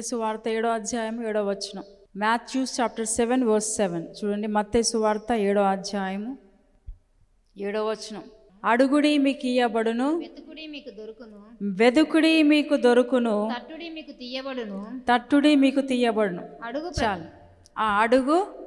మత్తేసు వార్త ఏడో అధ్యాయం ఏడో వచనం. Matthews chapter seven verse seven. చూడండి మత్తేసు వార్త ఏడో అధ్యాయము ఏడో వచనం. అడుగుడి మీకు ఇయ్యబడును. వెతుకుడి మీకు దొరుకును. వెదుకుడి మీకు దొరుకును. తట్టుడి మీకు తీయబడును. తట్టుడి మీకు తీయబడును. అడుగు చాలు. ఆ అడుగు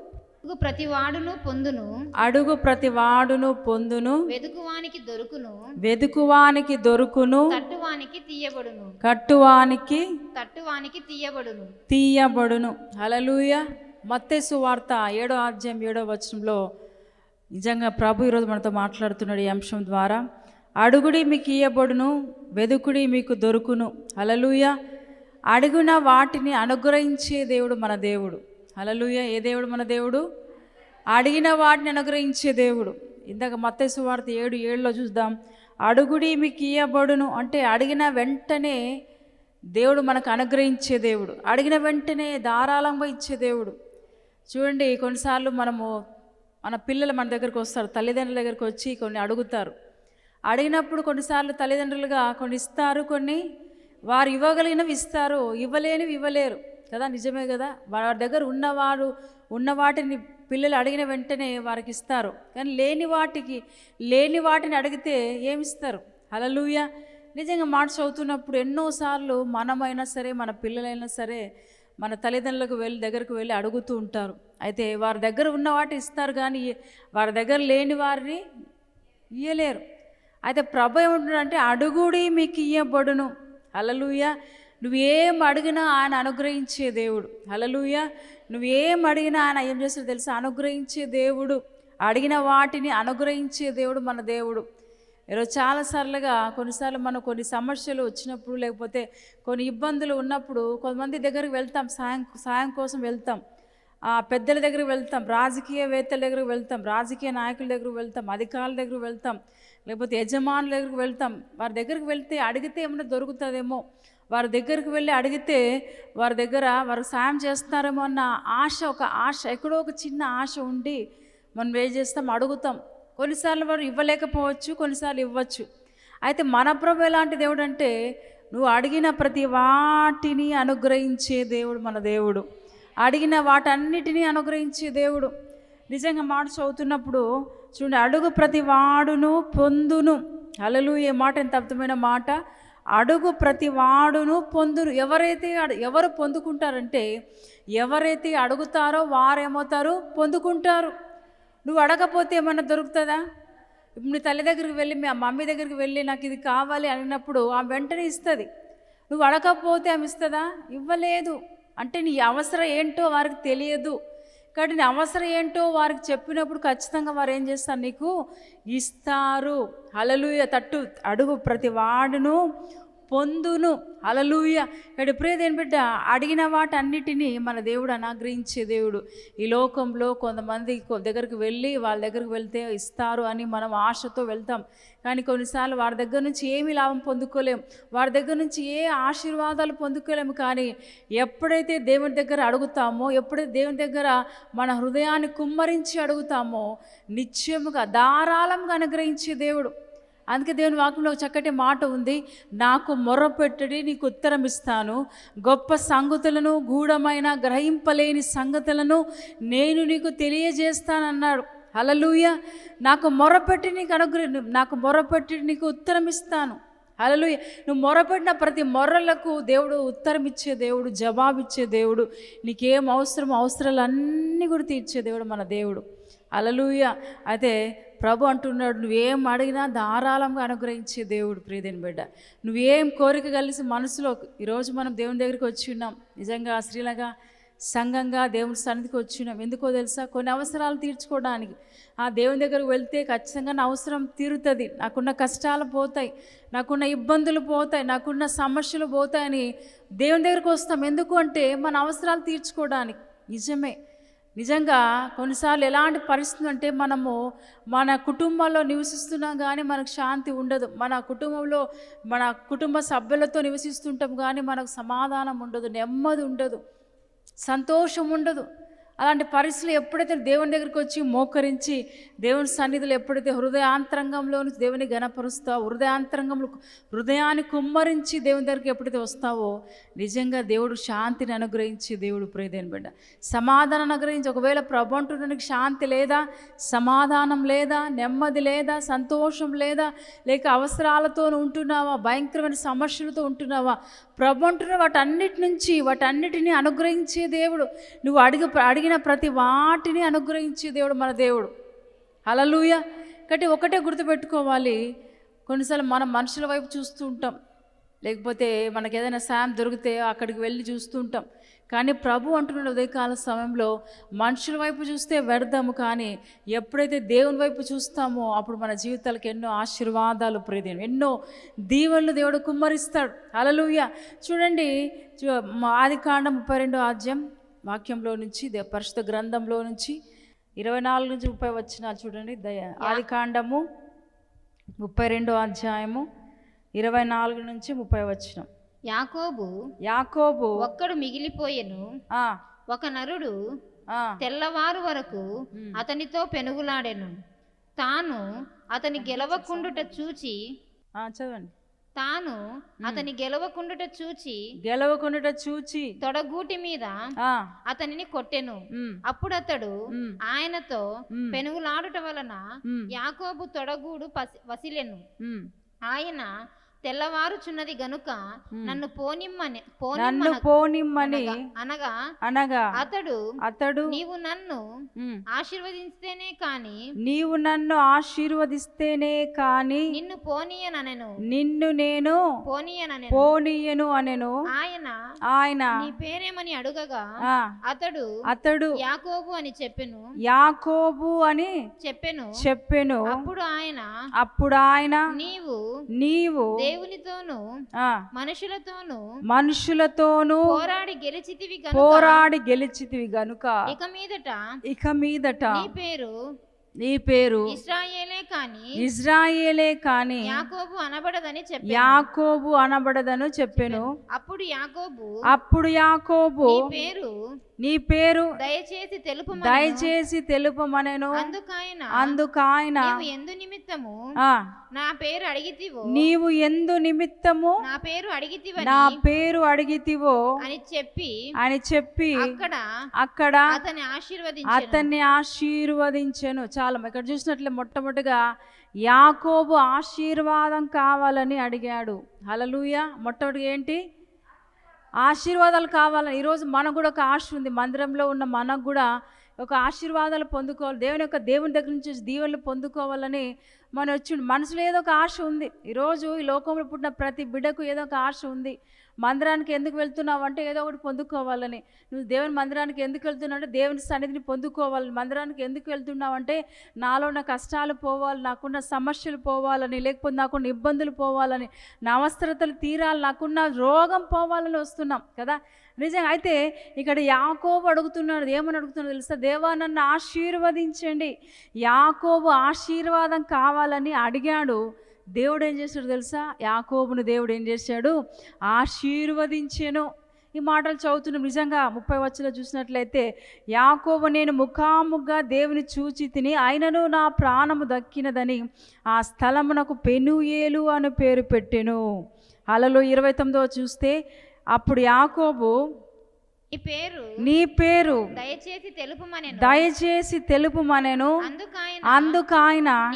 అడుగు ప్రతి వాడును పొందును. అడుగు ప్రతి వాడును పొందును. వెతుకువానికి దొరుకును. వెదుకువానికి దొరుకును. తట్టువానికి తీయబడును. కట్టువానికి తట్టువానికి తీయబడును. తీయబడును. హలలుయ మత్తేసు వార్త ఏడో అధ్యాయం ఏడో వచనంలో నిజంగా ప్రభు ఈరోజు మనతో మాట్లాడుతున్నాడు ఈ అంశం ద్వారా. అడుగుడి మీకు ఇయ్యబడును వెదుకుడి మీకు దొరుకును. హలలుయ అడుగున వాటిని అనుగ్రహించే దేవుడు మన దేవుడు. హలలుయ ఏ దేవుడు మన దేవుడు? అడిగిన వాటిని అనుగ్రహించే దేవుడు. ఇందాక మత్తేసు వార్త ఏడు ఏడులో చూద్దాం. అడుగుడి మీకు ఇయ్యబడును అంటే అడిగిన వెంటనే దేవుడు మనకు అనుగ్రహించే దేవుడు. అడిగిన వెంటనే ధారాళంగా ఇచ్చే దేవుడు. చూడండి కొన్నిసార్లు మనము మన పిల్లలు మన దగ్గరకు వస్తారు తల్లిదండ్రుల దగ్గరకు వచ్చి కొన్ని అడుగుతారు. అడిగినప్పుడు కొన్నిసార్లు తల్లిదండ్రులుగా కొన్ని ఇస్తారు కొన్ని వారు ఇవ్వగలిగినవి ఇస్తారు ఇవ్వలేనివి ఇవ్వలేరు. కదా నిజమే కదా? వారి దగ్గర ఉన్నవారు ఉన్న వాటిని పిల్లలు అడిగిన వెంటనే వారికి ఇస్తారు. కానీ లేని వాటికి లేని వాటిని అడిగితే ఏమిస్తారు? హలలుయ నిజంగా మాట చదువుతున్నప్పుడు ఎన్నోసార్లు మనమైనా సరే మన పిల్లలైనా సరే మన తల్లిదండ్రులకు వెళ్ళి దగ్గరకు వెళ్ళి అడుగుతూ ఉంటారు. అయితే వారి దగ్గర ఉన్న వాటి ఇస్తారు కానీ వారి దగ్గర లేని వారిని ఇయ్యలేరు. అయితే ప్రభు ఏమంటున్నాడంటే అడుగుడి మీకు ఇయ్యబడును. హలలుయ నువ్వేం అడిగినా ఆయన అనుగ్రహించే దేవుడు. హలలుయ నువ్వేం అడిగినా ఆయన ఏం చేస్తాడు తెలుసా? అనుగ్రహించే దేవుడు. అడిగిన వాటిని అనుగ్రహించే దేవుడు మన దేవుడు. ఈరోజు చాలాసార్లుగా కొన్నిసార్లు మనం కొన్ని సమస్యలు వచ్చినప్పుడు లేకపోతే కొన్ని ఇబ్బందులు ఉన్నప్పుడు కొంతమంది దగ్గరికి వెళ్తాం సాయం సాయం కోసం వెళ్తాం. ఆ పెద్దల దగ్గరికి వెళ్తాం రాజకీయవేత్తల దగ్గరికి వెళ్తాం రాజకీయ నాయకుల దగ్గరికి వెళ్తాం అధికారుల దగ్గరికి వెళ్తాం లేకపోతే యజమానుల దగ్గరికి వెళ్తాం. వారి దగ్గరికి వెళ్తే అడిగితే ఏమైనా దొరుకుతుందేమో. వారి దగ్గరికి వెళ్ళి అడిగితే వారి దగ్గర వారు సాయం చేస్తున్నారేమో అన్న ఆశ ఒక ఆశ ఎక్కడో ఒక చిన్న ఆశ ఉండి మనం ఏం చేస్తాం? అడుగుతాం. కొన్నిసార్లు వారు ఇవ్వలేకపోవచ్చు కొన్నిసార్లు ఇవ్వచ్చు. అయితే మన ప్రభు ఎలాంటి దేవుడు అంటే నువ్వు అడిగిన ప్రతి వాటిని అనుగ్రహించే దేవుడు మన దేవుడు. అడిగిన వాటన్నిటినీ అనుగ్రహించే దేవుడు. నిజంగా మాట చదువుతున్నప్పుడు చూడండి అడుగు ప్రతి వాడును పొందును. అలలు ఏ మాట ఎంత అర్థమైన మాట. అడుగు ప్రతి వాడును పొందును. ఎవరైతే ఎవరు పొందుకుంటారంటే ఎవరైతే అడుగుతారో వారేమవుతారు? పొందుకుంటారు. నువ్వు అడగపోతే ఏమన్నా దొరుకుతుందా? ఇప్పుడు నీ తల్లి దగ్గరికి వెళ్ళి మీ మమ్మీ దగ్గరికి వెళ్ళి నాకు ఇది కావాలి అన్నప్పుడు ఆమె వెంటనే ఇస్తుంది. నువ్వు అడగకపోతే ఆమె ఇస్తుందా? ఇవ్వలేదు. అంటే నీ అవసరం ఏంటో వారికి తెలియదు. కాబట్టి నీ అవసరం ఏంటో వారికి చెప్పినప్పుడు ఖచ్చితంగా వారు ఏం చేస్తారు? నీకు ఇస్తారు. అలలుయ తట్టు అడుగు ప్రతి వాడును. పొందును. అలలుయ ఇక్కడ ప్రియ దేని బిడ్డ అడిగిన వాటన్నిటినీ మన దేవుడు అనాగ్రహించే దేవుడు. ఈ లోకంలో కొంతమంది కొ- దగ్గరికి వెళ్ళి వాళ్ళ దగ్గరికి వెళ్తే ఇస్తారు అని మనం ఆశతో వెళ్తాం. కానీ కొన్నిసార్లు వారి దగ్గర నుంచి ఏమి లాభం పొందుకోలేం. వారి దగ్గర నుంచి ఏ ఆశీర్వాదాలు పొందుకోలేము కానీ ఎప్పుడైతే దేవుని దగ్గర అడుగుతామో ఎప్పుడైతే దేవుని దగ్గర మన హృదయాన్ని కుమ్మరించి అడుగుతామో నిత్యముగా ధారాళంగా అనుగ్రహించే దేవుడు. అందుకే దేవుని వాక్యంలో ఒక చక్కటి మాట ఉంది. నాకు మొరపెట్టడి నీకు ఉత్తరం ఇస్తాను గొప్ప సంగతులను గూఢమైన గ్రహింపలేని సంగతులను నేను నీకు తెలియజేస్తానన్నాడు. హలలుయ నాకు మొరపెట్టి నీకు అనుగ్రహ నాకు మొరపెట్టి నీకు ఉత్తరం ఇస్తాను హలలుయ నువ్వు మొరపెట్టిన ప్రతి మొర్రలకు దేవుడు ఉత్తరం ఇచ్చే దేవుడు జవాబిచ్చే దేవుడు నీకేం అవసరం అన్నీ కూడా తీర్చే దేవుడు మన దేవుడు. అలలుయ అయితే ప్రభు అంటున్నాడు నువ్వేం అడిగినా ధారాళంగా అనుగ్రహించే దేవుడు ప్రియదేని బిడ్డ. నువ్వేం కోరిక కలిసి మనసులో ఈరోజు మనం దేవుని దగ్గరికి వచ్చి ఉన్నాం. నిజంగా శ్రీలంగా సంఘంగా దేవుని సన్నిధికి వచ్చినాం ఎందుకో తెలుసా? కొన్ని అవసరాలు తీర్చుకోవడానికి. ఆ దేవుని దగ్గరకు వెళ్తే ఖచ్చితంగా నా అవసరం తీరుతుంది. నాకున్న కష్టాలు పోతాయి. నాకున్న ఇబ్బందులు పోతాయి. నాకున్న సమస్యలు పోతాయని దేవుని దగ్గరకు వస్తాం. ఎందుకు అంటే మన అవసరాలు తీర్చుకోవడానికి. నిజమే. నిజంగా కొన్నిసార్లు ఎలాంటి పరిస్థితి అంటే మనము మన కుటుంబంలో నివసిస్తున్నాం కానీ మనకు శాంతి ఉండదు. మన కుటుంబంలో మన కుటుంబ సభ్యులతో నివసిస్తుంటాం కానీ మనకు సమాధానం ఉండదు నెమ్మది ఉండదు సంతోషం ఉండదు. అలాంటి పరిస్థితులు ఎప్పుడైతే దేవుని దగ్గరికి వచ్చి మోకరించి దేవుని సన్నిధిలో ఎప్పుడైతే హృదయాంతరంగంలో దేవుని గణపరుస్తావో హృదయాంతరంగంలో హృదయాన్ని కుమ్మరించి దేవుని దగ్గరికి ఎప్పుడైతే వస్తావో నిజంగా దేవుడు శాంతిని అనుగ్రహించి దేవుడు ప్రేదేని బిడ్డ. సమాధానం అనుగ్రహించి ఒకవేళ ప్రభు అంటున్నానికి శాంతి లేదా? సమాధానం లేదా? నెమ్మది లేదా? సంతోషం లేదా? లేక అవసరాలతో ఉంటున్నావా? భయంకరమైన సమస్యలతో ఉంటున్నావా? ప్రభు అంటున్న వాటన్నిటి నుంచి వాటన్నిటిని అనుగ్రహించే దేవుడు. నువ్వు అడిగి అడిగి అడిగిన ప్రతి వాటిని అనుగ్రహించే దేవుడు మన దేవుడు. అలలుయ కాబట్టి ఒకటే గుర్తుపెట్టుకోవాలి. కొన్నిసార్లు మనం మనుషుల వైపు చూస్తూ ఉంటాం. లేకపోతే మనకి ఏదైనా సాయం దొరికితే అక్కడికి వెళ్ళి చూస్తూ ఉంటాం. కానీ ప్రభు అంటున్న ఉదయకాల సమయంలో మనుషుల వైపు చూస్తే వ్యర్థము కానీ ఎప్పుడైతే దేవుని వైపు చూస్తామో అప్పుడు మన జీవితాలకు ఎన్నో ఆశీర్వాదాలు ప్రేదేను ఎన్నో దీవెనలు దేవుడు కుమ్మరిస్తాడు. అలలుయ్య చూడండి చూ- ఆది కాండ ముప్పై రెండో ఆద్యం వాక్యంలో నుంచి దే- పరిశుద్ధ గ్రంథంలో నుంచి ఇరవై నాలుగు నుంచి ముప్పై వచ్చిన చూడండి. దయ ఆది కాండము ముప్పై రెండో అధ్యాయము ఇరవై నాలుగు నుంచి ముప్పై వచ్చిన యాకోబు యాకోబు ఒక్కడు మిగిలిపోయెను. ఆ, ఒక నరుడు ఆ, తెల్లవారు వరకు అతనితో పెనుగులాడెను. తాను అతని గెలవకుండుట చూచి చదవండి. తాను అతని గెలవకుండుట చూచి గెలవకుండా చూచి తొడగూటి మీద అతనిని కొట్టెను. అప్పుడు అతడు ఆయనతో పెనుగులాడుట వలన యాకోబు తొడగూడు పసి వసిలెను. ఆయన తెల్లవారుచున్నది గనుక నన్ను పోనిమ్మని నన్ను పోనిమ్మన అనగా అనగా అతడు అతడు నీవు నన్ను ఆశీర్వదిస్తేనే కాని నీవు నన్ను ఆశీర్వదిస్తేనే కాని నిన్ను పోనీయననెను. నిన్ను నేను పోనీయననెను. పోనీయను అనెను. ఆయన ఆయన నీ పేరేమని అడుగగా అతడు అతడు యాకోబు అని చెప్పెను. యాకోబు అని చెప్పెను. చెప్పెను. అప్పుడు ఆయన అప్పుడు ఆయన నీవు నీవు దేవునితోను ఆ, మనుషులతోను మనుషులతోనూ పోరాడి గెలిచితివి గనుక పోరాడి గెలిచితివి గనుక ఇక మీదట ఇక మీదట నీ పేరు నీ పేరు ఇస్రాయేలే కాని ఇజ్రాయేలే కాని యాకోబు అనబడదని చెప్పాను. యాకోబు అనబడదను చెప్పెను. అప్పుడు యాకోబు అప్పుడు యాకోబు పేరు నీ పేరు దయచేసి తెలుపు దయచేసి తెలుపమనెను. అందుకాయన అందుకు ఆయన నీవు ఎందు నిమిత్తము నా పేరు అడిగితివో. నీవు ఎందు నిమిత్తము నా పేరు అడిగితివని నా పేరు అడిగితివో అని చెప్పి అని చెప్పి అక్కడ అక్కడ అతని ఆశీర్వదించి అతన్ని ఆశీర్వదించెను. చాలా ఇక్కడ చూసినట్లే మొట్టమొదటిగా యాకోబు ఆశీర్వాదం కావాలని అడిగాడు. హలలుయ మొట్టమొదటిగా ఏంటి? ఆశీర్వాదాలు కావాలని. ఈరోజు మనకు కూడా ఒక ఆశ ఉంది. మందిరంలో ఉన్న మనకు కూడా ఒక ఆశీర్వాదాలు పొందుకోవాలి. దేవుని యొక్క దేవుని దగ్గర నుంచి దీవెనలు పొందుకోవాలని మనం వచ్చి మనసులో ఏదో ఒక ఆశ ఉంది. ఈరోజు ఈ లోకంలో పుట్టిన ప్రతి బిడ్డకు ఏదో ఒక ఆశ ఉంది. మందిరానికి ఎందుకు వెళ్తున్నావు అంటే ఏదో ఒకటి పొందుకోవాలని. నువ్వు దేవుని మందిరానికి ఎందుకు వెళ్తున్నావు అంటే దేవుని సన్నిధిని పొందుకోవాలని. మందిరానికి ఎందుకు వెళ్తున్నావు అంటే నాలో ఉన్న కష్టాలు పోవాలి నాకున్న సమస్యలు పోవాలని లేకపోతే నాకున్న ఇబ్బందులు పోవాలని నా అవసరతలు తీరాలి నాకున్న రోగం పోవాలని వస్తున్నాం కదా. నిజంగా అయితే ఇక్కడ యాకోబు అడుగుతున్నాడు ఏమని అడుగుతున్నాడు తెలుసా? దేవా నన్ను ఆశీర్వదించండి. యాకోబు ఆశీర్వాదం కావాలని అడిగాడు. దేవుడు ఏం చేశాడు తెలుసా? యాకోబును దేవుడు ఏం చేశాడు? ఆశీర్వదించాను. ఈ మాటలు చదువుతున్నాం నిజంగా ముప్పై వచ్చిన చూసినట్లయితే యాకోబు నేను ముఖాముఖగా దేవుని చూచి తిని ఆయనను నా ప్రాణము దక్కినదని ఆ స్థలమునకు పెనుయేలు అని పేరు పెట్టెను. అలలో ఇరవై తొమ్మిదో చూస్తే అప్పుడు యాకోబు ఈ పేరు నీ పేరు దయచేసి తెలుపుమనెను. దయచేసి తెలుపుమనెను. అందుకాయన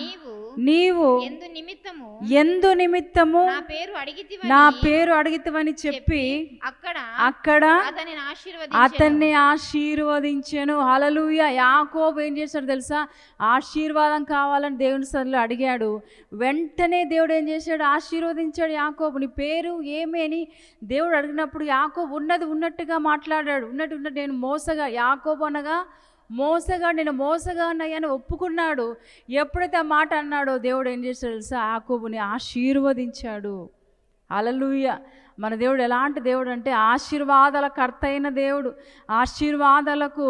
నీవు ఎందు నిమిత్తము ఎందు నిమిత్తము నా పేరు అడిగితివని నా పేరు అడిగితవని చెప్పి అక్కడ అక్కడ అతనిని ఆశీర్వదించి అతన్ని ఆశీర్వదించాను. హలలుయ యాకోబు ఏం చేశాడు తెలుసా? ఆశీర్వాదం కావాలని దేవుని సన్నిధిలో అడిగాడు. వెంటనే దేవుడు ఏం చేశాడు? ఆశీర్వదించాడు యాకోబు. నీ పేరు ఏమి అని దేవుడు అడిగినప్పుడు యాకోబు ఉన్నది ఉన్నట్టుగా మాట్లాడాడు. ఉన్నట్టు ఉన్నట్టు నేను మోసగా యాకోబు అనగా మోసగా నేను మోసగానయ్యని ఒప్పుకున్నాడు. ఎప్పుడైతే ఆ మాట అన్నాడో దేవుడు ఏం చేశాడు తెలుసా? యాకోబుని ఆశీర్వదించాడు. అలలుయ మన దేవుడు ఎలాంటి దేవుడు అంటే ఆశీర్వాదాల కర్త అయిన దేవుడు. ఆశీర్వాదాలకు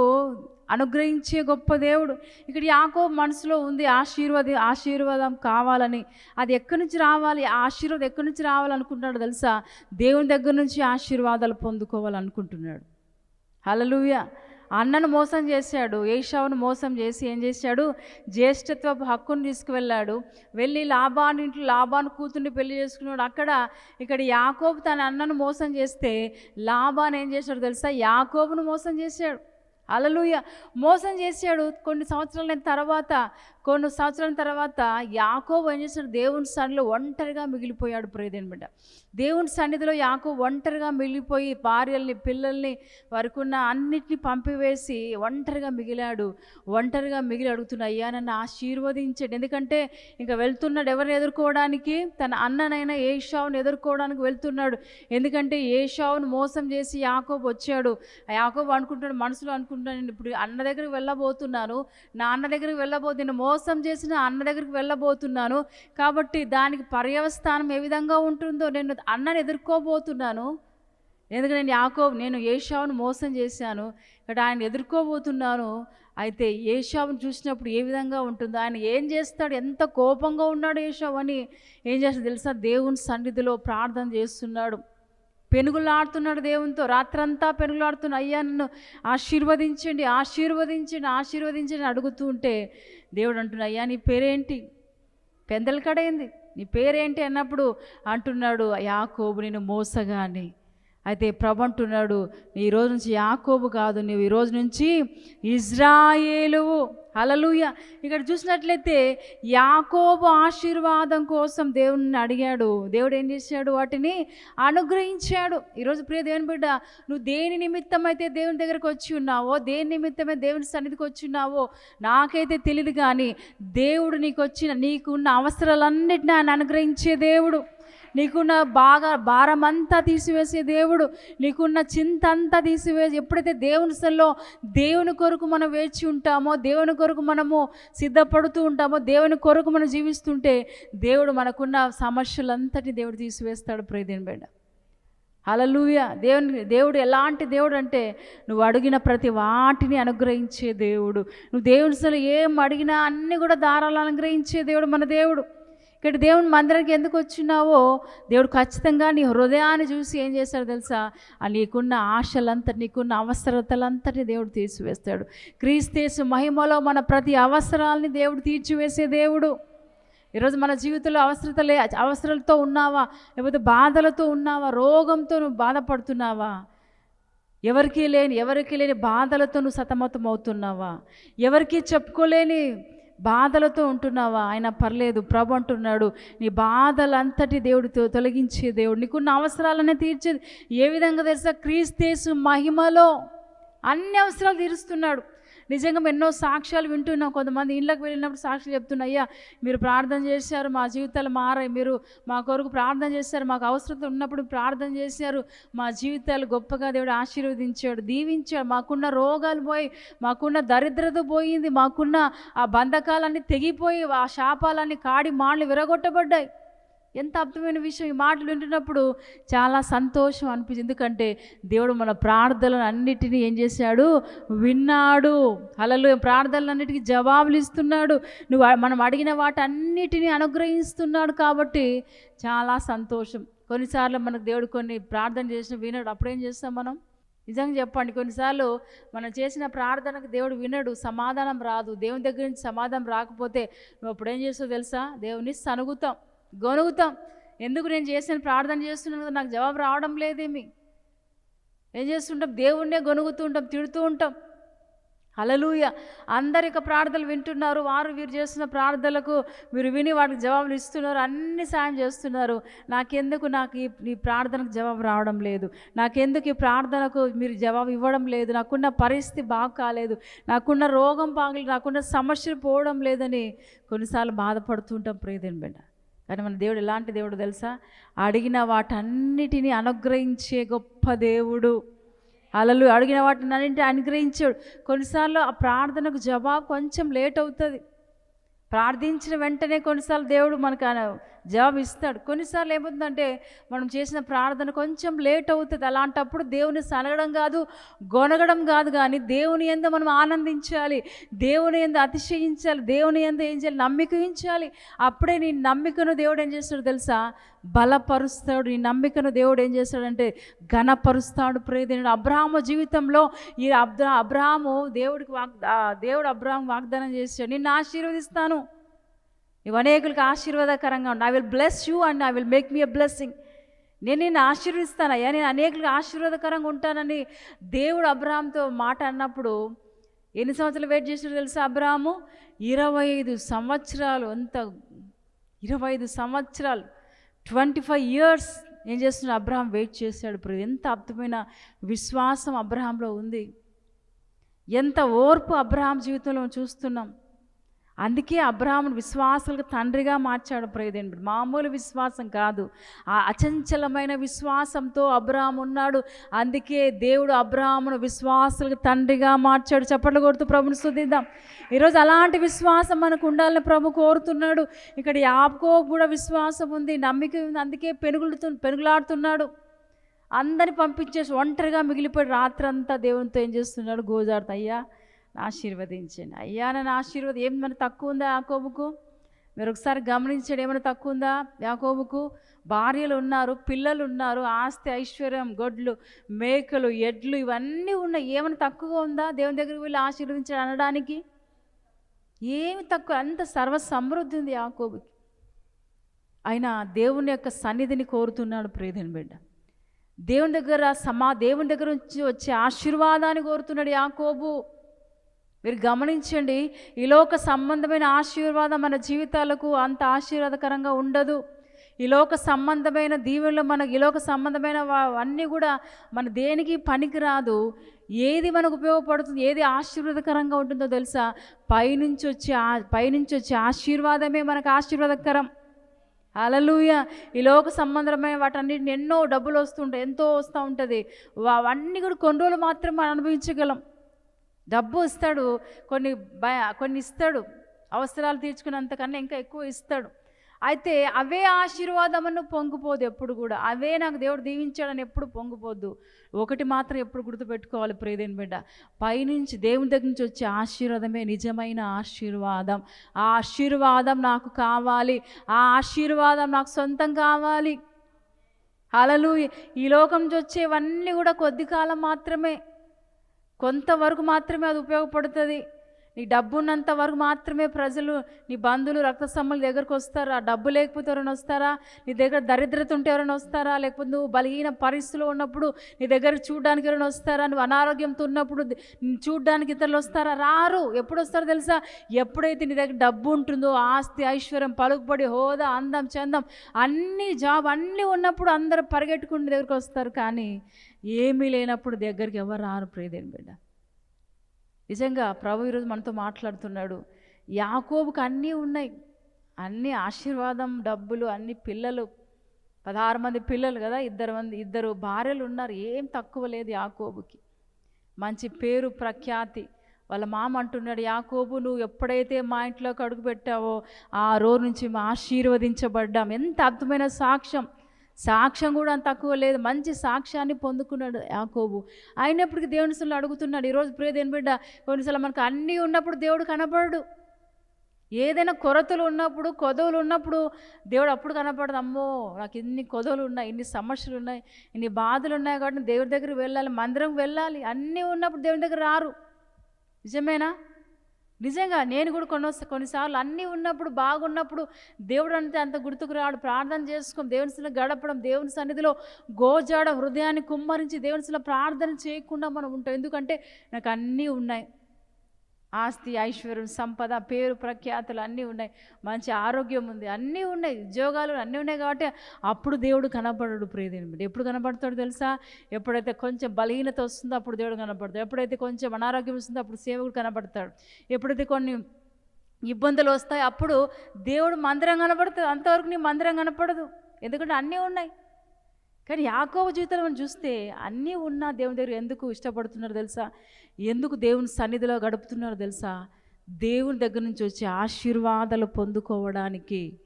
అనుగ్రహించే గొప్ప దేవుడు. ఇక్కడ యాకో మనసులో ఉంది ఆశీర్వాద ఆశీర్వాదం కావాలని. అది ఎక్కడి నుంచి రావాలి? ఆశీర్వాదం ఎక్కడి నుంచి రావాలనుకుంటున్నాడు తెలుసా? దేవుని దగ్గర నుంచి ఆశీర్వాదాలు పొందుకోవాలనుకుంటున్నాడు. హలలుయ అన్నను మోసం చేశాడు ఏషావును మోసం చేసి ఏం చేశాడు? జ్యేష్ఠత్వపు హక్కును తీసుకువెళ్ళాడు. వెళ్ళి లాభాన్ని ఇంట్లో లాభాన్ని కూతుర్ని పెళ్ళి చేసుకున్నాడు. అక్కడ ఇక్కడ యాకోబు తన అన్నను మోసం చేస్తే లాభాన్ని ఏం చేశాడు తెలుసా? యాకోబును మోసం చేశాడు. అలలుయ మోసం చేశాడు కొన్ని సంవత్సరాల తర్వాత కొన్ని సంవత్సరాల తర్వాత యాకోబు ఏం చేశాడు? దేవుని సన్నిలో ఒంటరిగా మిగిలిపోయాడు ప్రేదేనమాట దేవుని సన్నిధిలో యాకో ఒంటరిగా మిగిలిపోయి భార్యల్ని పిల్లల్ని వరకున్న ఉన్న అన్నిటిని పంపివేసి ఒంటరిగా మిగిలాడు. ఒంటరిగా మిగిలి అడుగుతున్న అయ్యా నన్ను ఆశీర్వదించాడు. ఎందుకంటే ఇంకా వెళ్తున్నాడు ఎవరిని ఎదుర్కోవడానికి? తన అన్ననైనా ఏ షావును ఎదుర్కోవడానికి వెళ్తున్నాడు. ఎందుకంటే ఏ షావును మోసం చేసి యాకోబు వచ్చాడు. ఆ యాకోబు అనుకుంటాడు మనసులో అనుకుంటున్నాను నేను. ఇప్పుడు అన్న దగ్గరికి వెళ్ళబోతున్నాను నా అన్న దగ్గరికి వెళ్ళబోతు నేను మోసం చేసిన అన్న దగ్గరికి వెళ్ళబోతున్నాను. కాబట్టి దానికి పర్యవస్థానం ఏ విధంగా ఉంటుందో నేను అన్నని ఎదుర్కోబోతున్నాను. ఎందుకంటే నేను యాకో నేను ఏషావును మోసం చేశాను. ఇక్కడ ఆయన ఎదుర్కోబోతున్నాను. అయితే ఏషావును చూసినప్పుడు ఏ విధంగా ఉంటుందో ఆయన ఏం చేస్తాడు ఎంత కోపంగా ఉన్నాడు ఏషావు అని ఏం చేస్తాడు తెలుసా? దేవుని సన్నిధిలో ప్రార్థన చేస్తున్నాడు. పెనుగులాడుతున్నాడు దేవునితో. రాత్రంతా పెనుగులాడుతున్న అయ్యా నన్ను ఆశీర్వదించండి ఆశీర్వదించండి ఆశీర్వదించండి అడుగుతూ ఉంటే దేవుడు అంటున్నా అయ్యా నీ పేరేంటి? పెందల కడైంది. నీ పేరేంటి? అన్నప్పుడు అంటున్నాడు యాకోబు నేను మోసగాని. అయితే ప్రభు అంటున్నాడు నీ ఈ రోజు నుంచి యాకోబు కాదు నువ్వు ఈ రోజు నుంచి ఇజ్రాయేలు. అలలుయ ఇక్కడ చూసినట్లయితే యాకోబు ఆశీర్వాదం కోసం దేవుణ్ణి అడిగాడు. దేవుడు ఏం చేశాడు? వాటిని అనుగ్రహించాడు. ఈరోజు ప్రియ దేవుని బిడ్డ నువ్వు దేని నిమిత్తం అయితే దేవుని దగ్గరకు వచ్చి ఉన్నావో దేని నిమిత్తమే దేవుని సన్నిధికి వచ్చి ఉన్నావో నాకైతే తెలియదు కానీ దేవుడు నీకు వచ్చిన నీకున్న అవసరాలన్నిటిని ఆయన అనుగ్రహించే దేవుడు. నీకున్న బాగా భారం అంతా తీసివేసే దేవుడు నీకున్న చింత అంతా తీసివేసి ఎప్పుడైతే దేవుని సల్లో దేవుని కొరకు మనం వేచి ఉంటామో దేవుని కొరకు మనము సిద్ధపడుతూ ఉంటామో దేవుని కొరకు మనం జీవిస్తుంటే దేవుడు మనకున్న సమస్యలంతటి దేవుడు తీసివేస్తాడు. ప్రేదేని బిడ్డ అలలుయ దేవుని దేవుడు ఎలాంటి దేవుడు అంటే నువ్వు అడిగిన ప్రతి వాటిని అనుగ్రహించే దేవుడు. నువ్వు దేవుని అసలు ఏం అడిగినా అన్నీ కూడా దారాలు అనుగ్రహించే దేవుడు మన దేవుడు. ఇక్కడ దేవుని మందిరానికి ఎందుకు వచ్చినావో? దేవుడు ఖచ్చితంగా నీ హృదయాన్ని చూసి ఏం చేస్తాడో తెలుసా? ఆ నీకున్న ఆశలంతా నీకున్న అవసరతలంతటి దేవుడు తీర్చివేస్తాడు క్రీస్తేసు మహిమలో మన ప్రతి అవసరాలని దేవుడు తీర్చివేసే దేవుడు. ఈరోజు మన జీవితంలో అవసరతలే అవసరాలతో ఉన్నావా? లేకపోతే బాధలతో ఉన్నావా? రోగంతో నువ్వు బాధపడుతున్నావా? ఎవరికీ లేని ఎవరికి లేని బాధలతో నువ్వు సతమతం అవుతున్నావా ఎవరికీ చెప్పుకోలేని బాధలతో ఉంటున్నావా? ఆయన పర్లేదు ప్రభు అంటున్నాడు నీ బాధలంతటి దేవుడు తొలగించే దేవుడు నీకున్న అవసరాలనే తీర్చేది. ఏ విధంగా తెలుసా? క్రీస్తేసు మహిమలో అన్ని అవసరాలు తీరుస్తున్నాడు. నిజంగా ఎన్నో సాక్ష్యాలు వింటున్నాం. కొంతమంది ఇళ్ళకి వెళ్ళినప్పుడు సాక్షులు చెప్తున్నాయ్యా మీరు ప్రార్థన చేశారు మా జీవితాలు మారాయి మీరు మా కొరకు ప్రార్థన చేశారు మాకు అవసరం ఉన్నప్పుడు ప్రార్థన చేశారు. మా జీవితాలు గొప్పగా దేవుడు ఆశీర్వదించాడు దీవించాడు. మాకున్న రోగాలు పోయి మాకున్న దరిద్రత పోయింది మాకున్న ఆ బంధకాలన్నీ తెగిపోయి ఆ శాపాలన్నీ కాడి మాటలు విరగొట్టబడ్డాయి. ఎంత అర్థమైన విషయం. ఈ మాటలు వింటున్నప్పుడు చాలా సంతోషం అనిపించింది ఎందుకంటే దేవుడు మన ప్రార్థనలు అన్నిటినీ ఏం చేశాడు? విన్నాడు. అలలు ప్రార్థనలన్నిటికీ జవాబులు ఇస్తున్నాడు. నువ్వు మనం అడిగిన వాటన్నిటినీ అనుగ్రహిస్తున్నాడు కాబట్టి చాలా సంతోషం. కొన్నిసార్లు మనకు దేవుడు కొన్ని ప్రార్థన చేసిన వినడు. అప్పుడేం చేస్తాం మనం? నిజంగా చెప్పండి. కొన్నిసార్లు మనం చేసిన ప్రార్థనకు దేవుడు వినడు. సమాధానం రాదు. దేవుని దగ్గర నుంచి సమాధానం రాకపోతే నువ్వు అప్పుడు ఏం చేస్తావు తెలుసా? దేవుని సనుగుతాం. గొనుగుతాం. ఎందుకు నేను చేసిన ప్రార్థన చేస్తున్నాను కదా నాకు జవాబు రావడం లేదేమి? ఏం చేస్తుంటాం? దేవుణ్ణే గొనుగుతూ ఉంటాం తిడుతూ ఉంటాం. అలలూయ అందరి యొక్క ప్రార్థనలు వింటున్నారు. వారు వీరు చేస్తున్న ప్రార్థనలకు మీరు విని వాటికి జవాబులు ఇస్తున్నారు. అన్ని సాయం చేస్తున్నారు. నాకెందుకు నాకు ఈ ఈ ప్రార్థనకు జవాబు రావడం లేదు? నాకెందుకు ఈ ప్రార్థనకు మీరు జవాబు ఇవ్వడం లేదు? నాకున్న పరిస్థితి బాగు కాలేదు. నాకున్న రోగం బాగలేదు. నాకున్న సమస్యలు పోవడం లేదని కొన్నిసార్లు బాధపడుతుంటాం ప్రియదేని బిడ్డ. కానీ మన దేవుడు ఎలాంటి దేవుడు తెలుసా? అడిగిన వాటన్నిటిని అనుగ్రహించే గొప్ప దేవుడు. అలలు అడిగిన వాటిని అన్నింటి అనుగ్రహించాడు. కొన్నిసార్లు ఆ ప్రార్థనకు జవాబు కొంచెం లేట్ అవుతుంది. ప్రార్థించిన వెంటనే కొన్నిసార్లు దేవుడు మనకు జవాబు ఇస్తాడు. కొన్నిసార్లు ఏమవుతుందంటే మనం చేసిన ప్రార్థన కొంచెం లేట్ అవుతుంది. అలాంటప్పుడు దేవుని సనగడం కాదు గొనగడం కాదు కానీ దేవుని ఎందు మనం ఆనందించాలి. దేవుని ఎందు అతిశయించాలి. దేవుని ఎందు ఏం చేయాలి? నమ్మిక ఉంచాలి. అప్పుడే నీ నమ్మికను దేవుడు ఏం చేస్తాడు తెలుసా? బలపరుస్తాడు. ఈ నమ్మికను దేవుడు ఏం చేస్తాడంటే ఘనపరుస్తాడు. ప్రేదేనుడు అబ్రాహము జీవితంలో ఈ అబ్రా అబ్రాహము దేవుడికి వాగ్ దేవుడు అబ్రాహం వాగ్దానం చేశాడు. నిన్ను ఆశీర్వదిస్తాను. నువ్వు అనేకులకు ఆశీర్వాదకరంగా ఉండు. I will bless you and I will make me a blessing నేను నిన్ను ఆశీర్వదిస్తానయ్యా నేను అనేకులకు ఆశీర్వాదకరంగా ఉంటానని దేవుడు అబ్రహాంతో మాట అన్నప్పుడు ఎన్ని సంవత్సరాలు వెయిట్ చేసినా తెలుసా అబ్రాహాము? ఇరవై ఐదు సంవత్సరాలు. అంత ఇరవై ఐదు సంవత్సరాలు. ట్వంటీ ఫైవ్ ఇయర్స్ ఏం చేస్తున్నాడు అబ్రహాం? వెయిట్ చేశాడు ఇప్పుడు ఎంత అద్భుతమైన విశ్వాసం అబ్రహాంలో ఉంది. ఎంత ఓర్పు అబ్రహాం జీవితంలో చూస్తున్నాం. అందుకే అబ్రాహ్ముడు విశ్వాసాలకు తండ్రిగా మార్చాడు ప్రేదేంటి మామూలు విశ్వాసం కాదు. ఆ అచంచలమైన విశ్వాసంతో అబ్రహాం ఉన్నాడు. అందుకే దేవుడు అబ్రహామును విశ్వాసాలకు తండ్రిగా మార్చాడు. చప్పట్లు కొడుతూ ప్రభుని శుద్ధిద్దాం ఈరోజు అలాంటి విశ్వాసం మనకు ఉండాలని ప్రభు కోరుతున్నాడు. ఇక్కడ యాప్కో కూడా విశ్వాసం ఉంది నమ్మిక ఉంది. అందుకే పెనుగులుతు పెనుగులాడుతున్నాడు. అందరిని పంపించేసి ఒంటరిగా మిగిలిపోయి రాత్రంతా దేవునితో ఏం చేస్తున్నాడు? గోజాడుతా అయ్యా ఆశీర్వదించండి అయ్యా నన్ను ఆశీర్వదం. ఏమైనా తక్కువ ఉందా యాకోబుకు? మీరు ఒకసారి గమనించండి ఏమైనా తక్కువ ఉందా యాకోబుకు? భార్యలు ఉన్నారు పిల్లలు ఉన్నారు ఆస్తి ఐశ్వర్యం గొడ్లు మేకలు ఎడ్లు ఇవన్నీ ఉన్నాయి. ఏమైనా తక్కువగా ఉందా దేవుని దగ్గరికి వెళ్ళి ఆశీర్వదించాడు అనడానికి? ఏమి తక్కువ అంత సర్వ సమృద్ధి ఉంది యాకోబుకి. ఆయన దేవుని యొక్క సన్నిధిని కోరుతున్నాడు ప్రేదని బిడ్డ. దేవుని దగ్గర సమా దేవుని దగ్గర నుంచి వచ్చే ఆశీర్వాదాన్ని కోరుతున్నాడు యాకోబు. మీరు గమనించండి ఈ లోక సంబంధమైన ఆశీర్వాదం మన జీవితాలకు అంత ఆశీర్వాదకరంగా ఉండదు. ఈ లోక సంబంధమైన దీవెనలు మన ఈ లోక సంబంధమైన అన్నీ కూడా మన దేనికి పనికి రాదు ఏది మనకు ఉపయోగపడుతుంది ఏది ఆశీర్వాదకరంగా ఉంటుందో తెలుసా? పైనుంచి వచ్చే పైనుంచి వచ్చే ఆశీర్వాదమే మనకు ఆశీర్వాదకరం. అలలుయ ఈ లోక సంబంధమైన వాటన్నిటిని ఎన్నో డబ్బులు వస్తుంటాయి ఎంతో వస్తూ ఉంటుంది. అవన్నీ కూడా కొన్ని రోజులు మాత్రం మనం అనుభవించగలం. డబ్బు ఇస్తాడు కొన్ని భయ కొన్ని ఇస్తాడు అవసరాలు తీర్చుకున్నంతకన్నా ఇంకా ఎక్కువ ఇస్తాడు. అయితే అవే ఆశీర్వాదమును పొంగిపోదు ఎప్పుడు కూడా. అవే నాకు దేవుడు దీవించాడని ఎప్పుడు పొంగిపోద్దు. ఒకటి మాత్రం ఎప్పుడు గుర్తుపెట్టుకోవాలి ప్రేదేని బిడ్డ. పైనుంచి దేవుని దగ్గర నుంచి వచ్చే ఆశీర్వాదమే నిజమైన ఆశీర్వాదం. ఆ ఆశీర్వాదం నాకు కావాలి. ఆ ఆశీర్వాదం నాకు సొంతం కావాలి. అలలు ఈ లోకం నుంచి వచ్చేవన్నీ కూడా కొద్ది కాలం మాత్రమే. కొంతవరకు మాత్రమే అది ఉపయోగపడుతుంది. నీ డబ్బు ఉన్నంత వరకు మాత్రమే ప్రజలు నీ బంధువులు రక్త సంబంధుల దగ్గరకు వస్తారా? డబ్బు లేకపోతే ఎవరైనా వస్తారా? నీ దగ్గర దరిద్రత ఉంటే ఎవరైనా వస్తారా? లేకపోతే నువ్వు బలహీన పరిస్థితిలో ఉన్నప్పుడు నీ దగ్గర చూడడానికి ఎవరైనా వస్తారా? నువ్వు అనారోగ్యంతో ఉన్నప్పుడు చూడడానికి ఇతరులు వస్తారా? రారు. ఎప్పుడు వస్తారో తెలుసా? ఎప్పుడైతే నీ దగ్గర డబ్బు ఉంటుందో ఆస్తి ఐశ్వర్యం పలుకుబడి హోదా అందం చందం అన్ని జాబ్ అన్నీ ఉన్నప్పుడు అందరూ పరిగెట్టుకుని దగ్గరికి వస్తారు. కానీ ఏమీ లేనప్పుడు దగ్గరికి ఎవరు రారు? ప్రియదేని బిడ్డ. నిజంగా ప్రభు ఈరోజు మనతో మాట్లాడుతున్నాడు. యాకోబుకి అన్నీ ఉన్నాయి. అన్ని ఆశీర్వాదం డబ్బులు అన్ని పిల్లలు. పదహారు మంది పిల్లలు కదా ఇద్దరు మంది ఇద్దరు భార్యలు ఉన్నారు. ఏం తక్కువ లేదు యాకోబుకి. మంచి పేరు ప్రఖ్యాతి. వాళ్ళ మామ అంటున్నాడు యాకోబు నువ్వు ఎప్పుడైతే మా ఇంట్లోకి అడుగు పెట్టావో ఆ రోజు నుంచి మేము ఆశీర్వదించబడ్డాం. ఎంత అద్భుతమైన సాక్ష్యం. సాక్ష్యం కూడా అంత తక్కువ లేదు. మంచి సాక్ష్యాన్ని పొందుకున్నాడు యాకోబు. అయినప్పటికీ దేవుని సలు అడుగుతున్నాడు ఈరోజు ప్రియ దేని బిడ్డ కొన్నిసార్లు మనకు అన్నీ ఉన్నప్పుడు దేవుడు కనపడడు. ఏదైనా కొరతలు ఉన్నప్పుడు కొదవలు ఉన్నప్పుడు దేవుడు అప్పుడు కనపడదు. అమ్మో నాకు ఇన్ని కొదవలు ఉన్నాయి ఇన్ని సమస్యలు ఉన్నాయి ఇన్ని బాధలు ఉన్నాయి కాబట్టి దేవుడి దగ్గరికి వెళ్ళాలి మందిరం వెళ్ళాలి. అన్నీ ఉన్నప్పుడు దేవుడి దగ్గర రారు. నిజమేనా? నిజంగా నేను కూడా కొన్ని కొన్నిసార్లు అన్నీ ఉన్నప్పుడు బాగున్నప్పుడు దేవుడు అంటే అంత గుర్తుకు రాడు. ప్రార్థన చేసుకొని దేవుని సన్నిధిలో గడపడం దేవుని సన్నిధిలో గోజాడ హృదయాన్ని కుమ్మరించి దేవుని సన్నిధిలో ప్రార్థన చేయకుండా మనం ఉంటాం. ఎందుకంటే నాకు అన్నీ ఉన్నాయి. ఆస్తి ఐశ్వర్యం సంపద పేరు ప్రఖ్యాతులు అన్నీ ఉన్నాయి. మంచి ఆరోగ్యం ఉంది. అన్నీ ఉన్నాయి. ఉద్యోగాలు అన్నీ ఉన్నాయి కాబట్టి అప్పుడు దేవుడు కనపడడు ప్రియదేని ఎప్పుడు కనపడతాడు తెలుసా? ఎప్పుడైతే కొంచెం బలహీనత వస్తుందో అప్పుడు దేవుడు కనపడతాడు. ఎప్పుడైతే కొంచెం అనారోగ్యం వస్తుందో అప్పుడు సేవకుడు కనపడతాడు. ఎప్పుడైతే కొన్ని ఇబ్బందులు వస్తాయి అప్పుడు దేవుడు మందిరం కనపడుతుంది అంతవరకు నీ మందిరం కనపడదు. ఎందుకంటే అన్నీ ఉన్నాయి. కానీ యాకోబ జీవితంలో మనం చూస్తే అన్నీ ఉన్నా దేవుని దగ్గర ఎందుకు ఇష్టపడుతున్నారు తెలుసా? ఎందుకు దేవుని సన్నిధిలో గడుపుతున్నారో తెలుసా? దేవుని దగ్గర నుంచి వచ్చే ఆశీర్వాదాలు పొందుకోవడానికి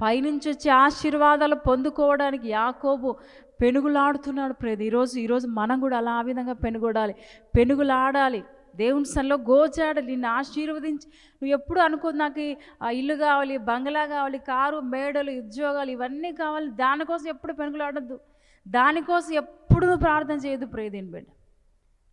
పైనుంచి వచ్చే ఆశీర్వాదాలు పొందుకోవడానికి యాకోబు పెనుగులాడుతున్నాడు ప్రేద ఈరోజు ఈరోజు మనం కూడా అలా ఆ విధంగా పెనుగొడాలి పెనుగులాడాలి. దేవుని సన్నిలో గోచాడాలి నిన్ను ఆశీర్వదించి నువ్వు ఎప్పుడు అనుకోదు నాకు ఆ ఇల్లు కావాలి బంగ్లా కావాలి కారు మేడలు ఉద్యోగాలు ఇవన్నీ కావాలి. దానికోసం ఎప్పుడు పెనుగులాడద్దు. దానికోసం ఎప్పుడు నువ్వు ప్రార్థన చేయదు ప్రేదేని బిడ్డ.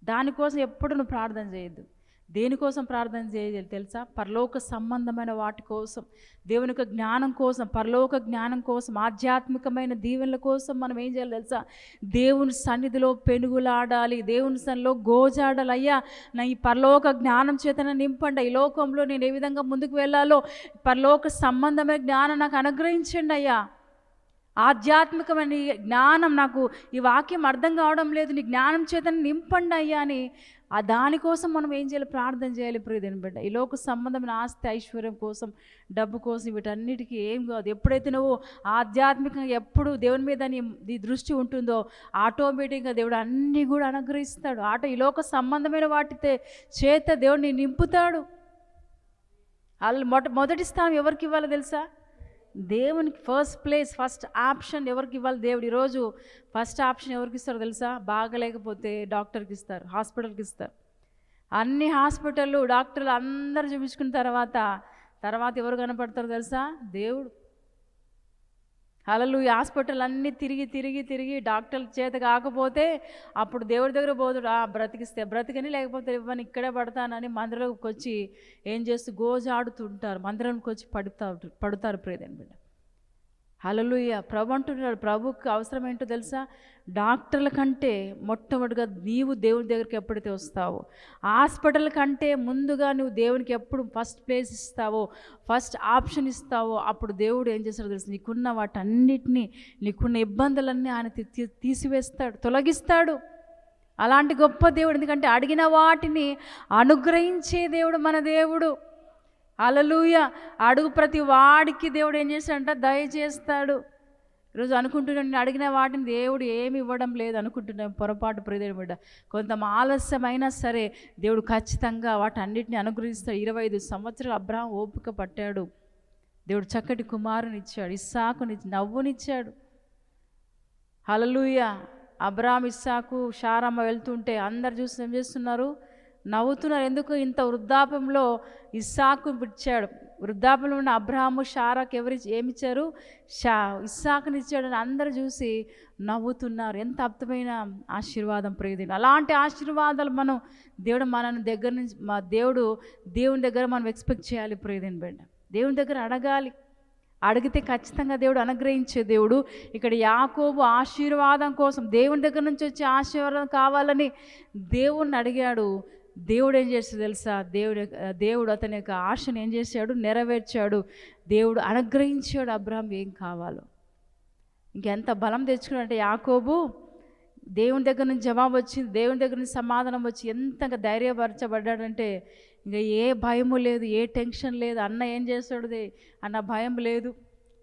దానికోసం ఎప్పుడు నువ్వు ప్రార్థన చేయొద్దు. దేనికోసం ప్రార్థన చేయాలి తెలుసా? పరలోక సంబంధమైన వాటి కోసం దేవుని యొక్క జ్ఞానం కోసం పరలోక జ్ఞానం కోసం ఆధ్యాత్మికమైన దీవెనల కోసం మనం ఏం చేయాలి తెలుసా? దేవుని సన్నిధిలో పెనుగులాడాలి దేవుని సన్నిధిలో గోజాడాలి. అయ్యా నా ఈ పరలోక జ్ఞానం చేతన నింపండి. ఈ లోకంలో నేను ఏ విధంగా ముందుకు వెళ్ళాలో పరలోక సంబంధమైన జ్ఞానం నాకు అనుగ్రహించండి అయ్యా. ఆధ్యాత్మికమైన జ్ఞానం నాకు ఈ వాక్యం అర్థం కావడం లేదు నీ జ్ఞానం చేత నింపండి అయ్యా అని. ఆ దానికోసం మనం ఏం చేయాలి? ప్రార్థన చేయాలి ప్రియదని బిడ్డ. ఈ లోక సంబంధమైన ఆస్తి ఐశ్వర్యం కోసం డబ్బు కోసం వీటన్నిటికీ ఏం కాదు. ఎప్పుడైతే నువ్వు ఆధ్యాత్మికంగా ఎప్పుడు దేవుని మీద నీ నీ దృష్టి ఉంటుందో ఆటోమేటిక్గా దేవుడు అన్నీ కూడా అనుగ్రహిస్తాడు. ఆటో ఈ లోక సంబంధమైన వాటితే చేత దేవుడిని నింపుతాడు. వాళ్ళు మొట మొదటి స్థానం ఎవరికి ఇవ్వాలో తెలుసా? దేవునికి ఫస్ట్ ప్లేస్ ఫస్ట్ ఆప్షన్ ఎవరికి ఇవ్వాలి దేవుడు? ఈరోజు ఫస్ట్ ఆప్షన్ ఎవరికి ఇస్తారో తెలుసా? బాగలేకపోతే డాక్టర్కి ఇస్తారు హాస్పిటల్కి ఇస్తారు. అన్ని హాస్పిటళ్ళు డాక్టర్లు అందరు చూపించుకున్న తర్వాత తర్వాత ఎవరు కనపడతారో తెలుసా? దేవుడు. అలలు ఈ హాస్పిటల్ అన్నీ తిరిగి తిరిగి తిరిగి డాక్టర్ల చేత కాకపోతే అప్పుడు దేవుడి దగ్గర పోతుడు ఆ బ్రతికిస్తే బ్రతికని లేకపోతే ఇవ్వని ఇక్కడే పడతానని మందిరంకి వచ్చి ఏం చేస్తూ గోజాడుతుంటారు. మందిరంకి వచ్చి పడుతా పడుతారు ప్రేదని బిడ్డ. హలలుయ ప్రభు అంటున్నాడు ప్రభుకి అవసరం ఏంటో తెలుసా? డాక్టర్ల కంటే మొట్టమొదటిగా నీవు దేవుని దగ్గరికి ఎప్పుడైతే వస్తావో హాస్పిటల్ కంటే ముందుగా నువ్వు దేవునికి ఎప్పుడు ఫస్ట్ ప్లేస్ ఇస్తావో ఫస్ట్ ఆప్షన్ ఇస్తావో అప్పుడు దేవుడు ఏం చేస్తాడో తెలుసు? నీకున్న వాటన్నిటినీ నీకున్న ఇబ్బందులన్నీ ఆయన తీ- తీ- తీసివేస్తాడు తొలగిస్తాడు. అలాంటి గొప్ప దేవుడు ఎందుకంటే అడిగిన వాటిని అనుగ్రహించే దేవుడు మన దేవుడు. అలలుయ అడుగు ప్రతి వాడికి దేవుడు ఏం చేస్తాడంట? దయచేస్తాడు. ఈరోజు అనుకుంటున్నాను నేను అడిగిన వాటిని దేవుడు ఏమి ఇవ్వడం లేదు అనుకుంటున్నాను పొరపాటు ప్రదేశం బిడ్డ కొంత ఆలస్యమైనా సరే దేవుడు ఖచ్చితంగా వాటన్నిటిని అనుగ్రహిస్తాడు. ఇరవై ఐదు సంవత్సరాలు అబ్రహం ఓపిక పట్టాడు. దేవుడు చక్కటి కుమారునిచ్చాడు ఇస్సాకుని నవ్వునిచ్చాడు. హలలుయ అబ్రామ్ ఇస్సాకు షారమ్మ వెళ్తుంటే అందరు చూసి ఏం చేస్తున్నారు? నవ్వుతున్నారు. ఎందుకు? ఇంత వృద్ధాపంలో ఇస్సాకు ఇచ్చాడు వృద్ధాపంలో ఉన్న అబ్రాహాము షారాకు ఎవరి ఏమిచ్చారు? షా ఇస్సాకుని ఇచ్చాడు అని అందరు చూసి నవ్వుతున్నారు. ఎంత అద్భుతమైన ఆశీర్వాదం ప్రియది అలాంటి ఆశీర్వాదాలు మనం దేవుడు మనని దగ్గర నుంచి మా దేవుడు దేవుని దగ్గర మనం ఎక్స్పెక్ట్ చేయాలి ప్రియదిని బిడ్డ. దేవుని దగ్గర అడగాలి. అడిగితే ఖచ్చితంగా దేవుడు అనుగ్రహించే దేవుడు. ఇక్కడ యాకోబు ఆశీర్వాదం కోసం దేవుని దగ్గర నుంచి వచ్చే ఆశీర్వాదం కావాలని దేవుణ్ణి అడిగాడు. దేవుడు ఏం చేస్తాడు తెలుసా? దేవుడు దేవుడు అతని యొక్క ఆశను ఏం చేశాడు? నెరవేర్చాడు. దేవుడు అనుగ్రహించాడు అబ్రహం ఏం కావాలో. ఇంకెంత బలం తెచ్చుకున్నాడంటే యాకోబు దేవుని దగ్గర నుంచి జవాబు వచ్చింది. దేవుని దగ్గర నుంచి సమాధానం వచ్చి ఎంతగా ధైర్యపరచబడ్డాడంటే ఇంకా ఏ భయము లేదు ఏ టెన్షన్ లేదు. అన్న ఏం చేస్తాడుదే? అన్న భయం లేదు.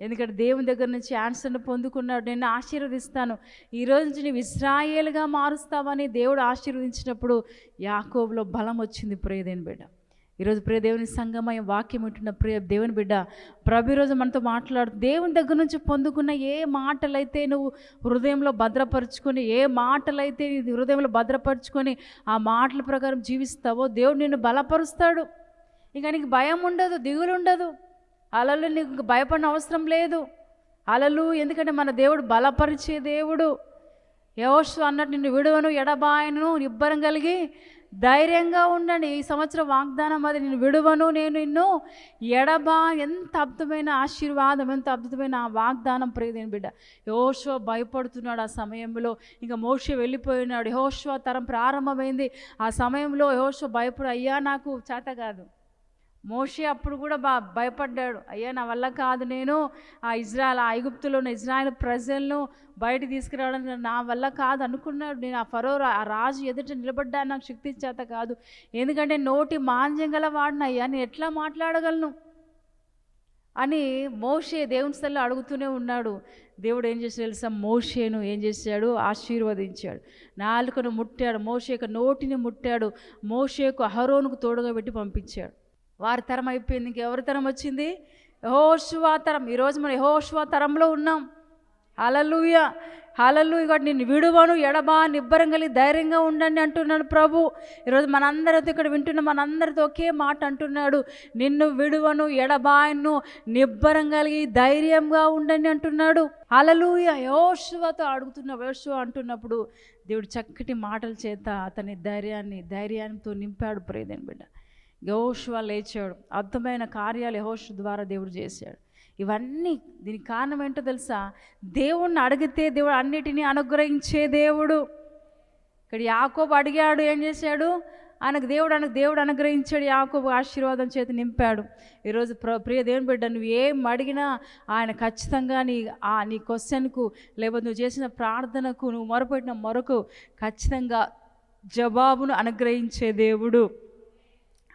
ఎందుకంటే దేవుని దగ్గర నుంచి ఆన్సర్ను పొందుకున్నాడు. నేను ఆశీర్వదిస్తాను. ఈ రోజు నుంచి నీవు ఇస్రాయేల్గా మారుస్తావని దేవుడు ఆశీర్వదించినప్పుడు యాకోబులో బలం వచ్చింది. ప్రియదేని బిడ్డ ఈరోజు ప్రియ దేవుని సంగమయం వాక్యం ఉంటున్న ప్రియ దేవుని బిడ్డ ప్రభు ఈరోజు మనతో మాట్లాడు. దేవుని దగ్గర నుంచి పొందుకున్న ఏ మాటలైతే నువ్వు హృదయంలో భద్రపరుచుకొని ఏ మాటలైతే నీ హృదయంలో భద్రపరుచుకొని ఆ మాటల ప్రకారం జీవిస్తావో దేవుడు నిన్ను బలపరుస్తాడు. ఇంకా నీకు భయం ఉండదు దిగులు ఉండదు అలలు నీకు భయపడిన అవసరం లేదు. అలలు ఎందుకంటే మన దేవుడు బలపరిచే దేవుడు. యవోషు అన్నట్టు నిన్ను విడువను ఎడబాయను నిబ్బరం కలిగి ధైర్యంగా ఉండండి. ఈ సంవత్సరం వాగ్దానం అది నేను విడువను నేను నిన్ను ఎడబా. ఎంత అద్భుతమైన ఆశీర్వాదం ఎంత అద్భుతమైన ఆ వాగ్దానం ప్రియదేని బిడ్డ. యహోషువ భయపడుతున్నాడు ఆ సమయంలో. ఇంకా మోష వెళ్ళిపోయినాడు. యహోషువ తరం ప్రారంభమైంది. ఆ సమయంలో యహోషువ భయపడు అయ్యా నాకు చేత కాదు. మోషే అప్పుడు కూడా బా భయపడ్డాడు. అయ్యా నా వల్ల కాదు నేను ఆ ఇజ్రాయల్ ఆ ఐగుప్తులో ఉన్న ఇజ్రాయల్ ప్రజలను బయట తీసుకురావడం నా వల్ల కాదు అనుకున్నాడు. నేను ఆ ఫరో ఆ రాజు ఎదుట నిలబడ్డా నాకు శక్తి చేత కాదు. ఎందుకంటే నోటి మాంద్యం గల వాడినయ్యా నేను ఎట్లా మాట్లాడగలను? అని మోషే దేవుని స్థల్లో అడుగుతూనే ఉన్నాడు. దేవుడు ఏం చేశాడు తెలుసా? మోషేను ఏం చేశాడు? ఆశీర్వదించాడు. నాలుకను ముట్టాడు. మోషే యొక్క నోటిని ముట్టాడు. మోషేకు అహరోనుకు తోడుగా పెట్టి పంపించాడు. వారి తరం అయిపోయింది ఇంకెవరి తరం వచ్చింది? యహోశువా తరం. ఈరోజు మనం యహోశువా తరంలో ఉన్నాం. హలలుయ హలలు ఇక నిన్ను విడువను ఎడబా నిబ్బరం కలిగి ధైర్యంగా ఉండండి అంటున్నాడు ప్రభు. ఈరోజు మనందరితో ఇక్కడ వింటున్న మనందరితో ఒకే మాట అంటున్నాడు. నిన్ను విడువను ఎడబాయను నిబ్బరం కలిగి ధైర్యంగా ఉండండి అంటున్నాడు. అలలుయ యోశువతో అడుగుతున్న యోశువ అంటున్నప్పుడు దేవుడు చక్కటి మాటల చేత అతని ధైర్యాన్ని ధైర్యంతో నింపాడు. ప్రేదని బిడ్డ యహోషువ లేచాడు. అద్భుతమైన కార్యాలు యహోషు ద్వారా దేవుడు చేశాడు. ఇవన్నీ దీనికి కారణం ఏంటో తెలుసా? దేవుణ్ణి అడిగితే దేవుడు అన్నిటినీ అనుగ్రహించే దేవుడు. ఇక్కడ యాకోబు అడిగాడు ఏం చేశాడు? ఆయనకు దేవుడు ఆయనకు దేవుడు అనుగ్రహించాడు. యాకోబు ఆశీర్వాదం చేతి నింపాడు. ఈరోజు ప్ర ప్రియ దేవుని బిడ్డ నువ్వు ఏం అడిగినా ఆయన ఖచ్చితంగా నీ ఆ నీ క్వశ్చన్కు లేకపోతే నువ్వు చేసిన ప్రార్థనకు నువ్వు మొరపెట్టిన మొరకు ఖచ్చితంగా జవాబును అనుగ్రహించే దేవుడు.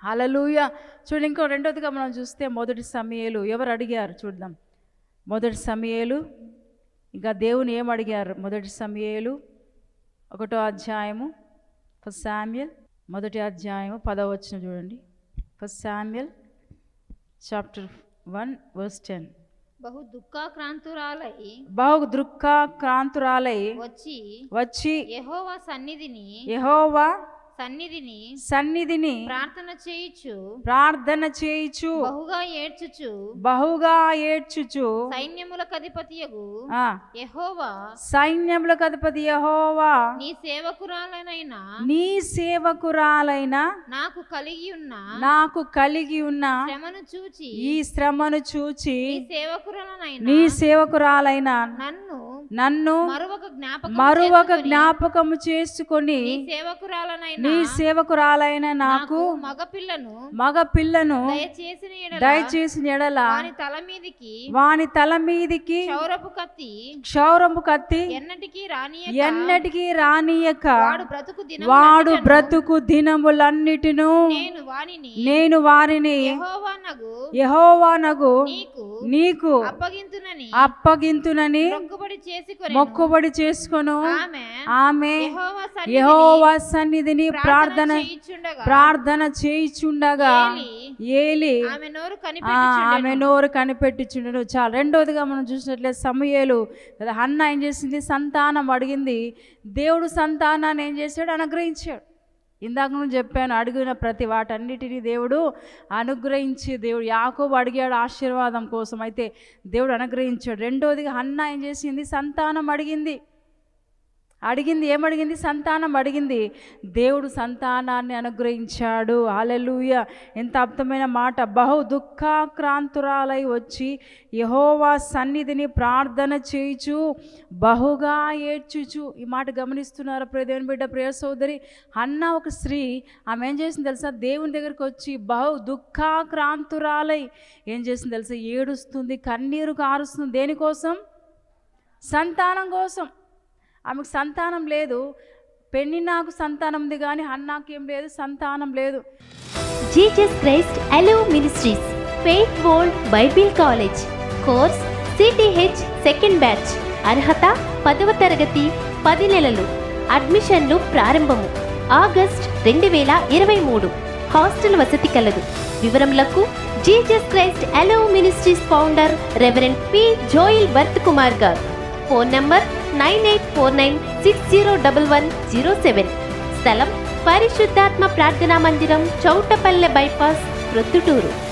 హలలుయ చూడండి ఇంకో రెండోదిగా మనం చూస్తే మొదటి సమయలు. ఎవరు అడిగారు? చూద్దాం. మొదటి సమయలు. ఇంకా దేవుని ఏం అడిగారు? మొదటి సమయలు. ఒకటో అధ్యాయము. ఫస్ట్ శామ్యల్ మొదటి అధ్యాయము పదవ వచ్చిన చూడండి. First Samuel chapter one verse ten. బహు దుఃఖాక్రాంతురాలై బహు దృక్క క్రాంతురాలై వచ్చి వచ్చి యెహోవా సన్నిధిని యెహోవా సన్నిధిని సన్నిధిని ప్రార్థన చేయుచు. ప్రార్థన చేయిచు. బహుగా ఏడ్చుచు. బహుగా ఏడ్చుచు. సైన్యములకు అధిపతియగు యెహోవా. సైన్యములకు అధిపతి యహోవా. నీ సేవకురాలనైన. నీ సేవకురాలైన. నాకు కలిగి ఉన్న. నాకు కలిగి ఉన్న. శ్రమను చూచి. ఈ శ్రమను చూచి. నీ సేవకురాలనైన. నీ సేవకురాలైన. నన్ను నన్ను మరొక జ్ఞాపకం మరొక జ్ఞాపకము చేసుకొని నీ సేవకురాలైన నాకు మగపిల్లను మగ పిల్లను దయచేసిన ఎడల దయచేసి ఎడల వాని తల మీదికి వాని తల మీదికి క్షౌరపు కత్తి క్షౌరము కత్తి ఎన్నటికీ రాని ఎన్నటికీ రానియక వాడు బ్రతుకు దినం వాడు బ్రతుకు దినములన్నిటిను నేను వారిని యెహోవానగు యహోవానగు నీకు నీకు అప్పగింతునని అప్పగింతునని మొక్కుబడి చేసుకొని. ఆమె యెహోవా సన్నిధిని ప్రార్థన చేయుచుండగా. ప్రార్థన చేయిచుండగా. ఏలి. ఆమె నోరు కనిపెట్టించుండను. చాలా. రెండోదిగా మనం చూసినట్లయితే సమయలు హన్న ఏం చేసింది? సంతానం అడిగింది. దేవుడు సంతానాన్ని ఏం చేశాడు? అనుగ్రహించాడు. ఇందాక నేను చెప్పాను అడిగిన ప్రతి వాటన్నిటిని దేవుడు అనుగ్రహించి దేవుడు యాకోబు అడిగాడు ఆశీర్వాదం కోసం. అయితే దేవుడు అనుగ్రహించాడు. రెండోదిగా అన్న ఏం చేసింది? సంతానం అడిగింది. అడిగింది ఏమడిగింది? సంతానం అడిగింది. దేవుడు సంతానాన్ని అనుగ్రహించాడు. అలెలుయ ఎంత అర్థమైన మాట. బహు దుఃఖాక్రాంతురాలై వచ్చి యహోవా సన్నిధిని ప్రార్థన చేయుచు బహుగా ఏడ్చుచు ఈ మాట గమనిస్తున్నారు. ప్రియదేవుని బిడ్డ ప్రియ సోదరి అన్న ఒక స్త్రీ ఆమె ఏం చేసింది తెలుసా? దేవుని దగ్గరికి వచ్చి బహు దుఃఖాక్రాంతురాలై ఏం చేసింది తెలుసా? ఏడుస్తుంది కన్నీరు కారుస్తుంది దేనికోసం? సంతానం కోసం. ఆమెకు సంతానం లేదు. పెళ్ళి నాకు సంతానం ఉంది కానీ అన్నాకి ఏం లేదు సంతానం లేదు. జీజస్ క్రైస్ట్ అలో ministries faith world bible college course సిటీహెచ్ second batch. అర్హత పదవ తరగతి పది నెలలు. అడ్మిషన్లు ప్రారంభము. ఆగస్ట్ రెండు వేల ఇరవై మూడు. హాస్టల్ వసతి కలదు. వివరములకు జీజస్ క్రైస్ట్ అలో మినిస్ట్రీస్ ఫౌండర్ రెవరెండ్ పి. జోయిల్ వర్త్ కుమార్ గారు. Phone number nine eight four nine six zero double one zero seven. స్థలం పరిశుద్ధాత్మ ప్రార్థనా మందిరం చౌటపల్లె బైపాస్ ప్రొద్దుటూరు.